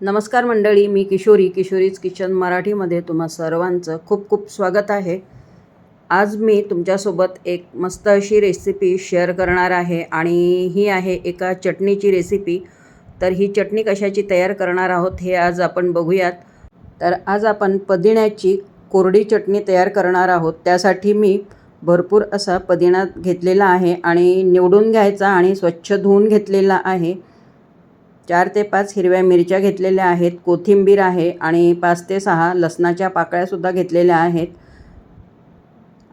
नमस्कार मंडळी मी किशोरी किशोरीज किचन मराठीमध्ये तुम्हा सर्वांचं खूप खूप स्वागत आहे. आज मी तुमच्यासोबत एक मस्त अशी रेसिपी शेअर करणार आहे आणि ही आहे एका चटणीची रेसिपी तर ही चटणी कशाची तयार करणार आहोत हे आज आपण बघूयात. तर आज आपण पुदिन्याची कोरडी चटणी तयार करणार आहोत. त्यासाठी मी भरपूर असा पुदिना घेतलेला आहे आणि निवडून घ्यायचा आणि स्वच्छ धुवून घेतलेला आहे. चार ते पाच हिरव्या मिरच्या घेतलेल्या आहेत कोथिंबीर आहे आणि पाच ते सहा लसणाच्या पाकळ्यासुद्धा घेतलेल्या आहेत.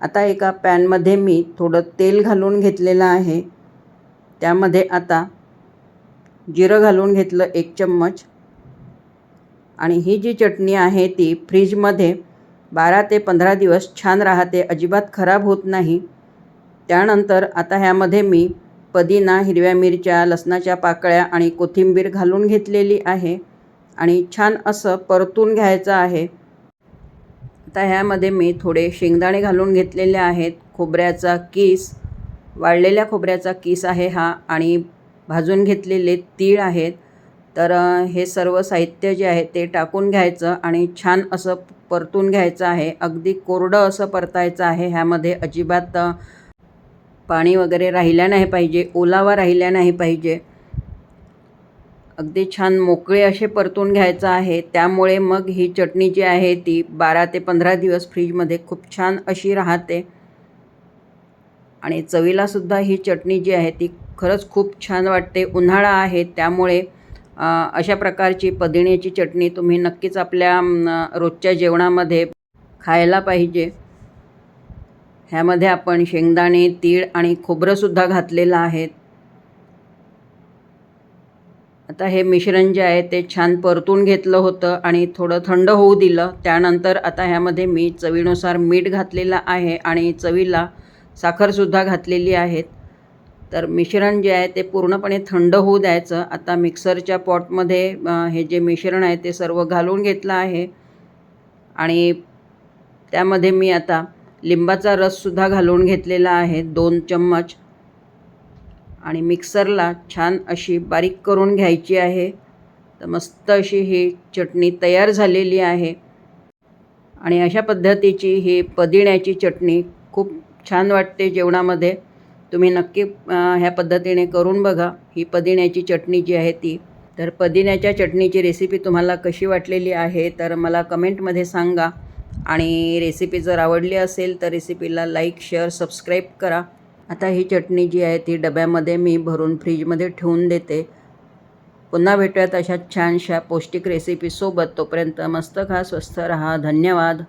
आता एका पॅनमध्ये मी थोडं तेल घालून घेतलेलं आहे. त्यामध्ये आता जिरं घालून घेतलं एक चम्मच. आणि ही जी चटणी आहे ती फ्रीजमध्ये बारा ते पंधरा दिवस छान राहते अजिबात खराब होत नाही. त्यानंतर आता ह्यामध्ये मी पदिना हिरव्या मिरच्या लसणाच्या पाकळ्या आणि कोथिंबीर घालून घेतलेली आहे आणि छान असं परतून घ्यायचं आहे. आता ह्यामध्ये मी थोडे शेंगदाणे घालून घेतलेले आहेत. खोबऱ्याचा किस वाळलेल्या खोबऱ्याचा किस आहे हा आणि भाजून घेतलेले तीळ आहेत. तर हे सर्व साहित्य जे आहे ते टाकून घ्यायचं आणि छान असं परतून घ्यायचं आहे. अगदी कोरडं असं परतायचं आहे. ह्यामध्ये अजिबात पाणी वगैरे राहिल्या नाही पाहिजे ओलावा राहिल्या नाही पाहिजे. अगदी छान मोकळे असे परतून घ्यायचं आहे. त्यामुळे मग ही चटणी जी आहे ती बारा ते पंधरा दिवस फ्रीजमध्ये खूप छान अशी राहते. आणि चवीलासुद्धा ही चटणी जी आहे ती खरंच खूप छान वाटते उन्हाळा आहे. त्यामुळे अशा प्रकारची पुदिन्याची चटणी तुम्ही नक्कीच आपल्या रोजच्या जेवणामध्ये खायला पाहिजे. ह्यामध्ये आपण शेंगदाणे तीळ आणि खोबरंसुद्धा घातलेलं आहे आता हे मिश्रण जे आहे ते छान परतून घेतलं होतं आणि थोडं थंड होऊ दिलं. त्यानंतर आता ह्यामध्ये मी चवीनुसार मीठ घातलेलं आहे आणि चवीला साखरसुद्धा घातलेली आहेत. तर मिश्रण जे आहे ते पूर्णपणे थंड होऊ द्यायचं. आता मिक्सरच्या पॉटमध्ये हे जे मिश्रण आहे ते सर्व घालून घेतलं आहे. आणि त्यामध्ये मी आता लिंबाचा रससुद्धा घालून घेतलेला आहे दोन चम्मच. आणि मिक्सरला छान अशी बारीक करून घ्यायची आहे. तर मस्त अशी ही चटणी तयार झालेली आहे. आणि अशा पद्धतीची ही पदिण्याची चटणी खूप छान वाटते जेवणामध्ये. तुम्ही नक्की ह्या पद्धतीने करून बघा. ही पदिण्याची चटणी जी आहे ती. तर पदिन्याच्या चटणीची रेसिपी तुम्हाला कशी वाटलेली आहे तर मला कमेंटमध्ये सांगा. आणि रेसिपी जर आवडली असेल तर रेसिपीला लाईक शेअर सबस्क्राईब करा. आता ही चटणी जी आहे ती डब्यामध्ये मी भरून फ्रीजमध्ये ठेवून देते. पुन्हा भेटूयात अशा छानशा पौष्टिक रेसिपीसोबत तोपर्यंत मस्त खा स्वस्थ रहा. धन्यवाद.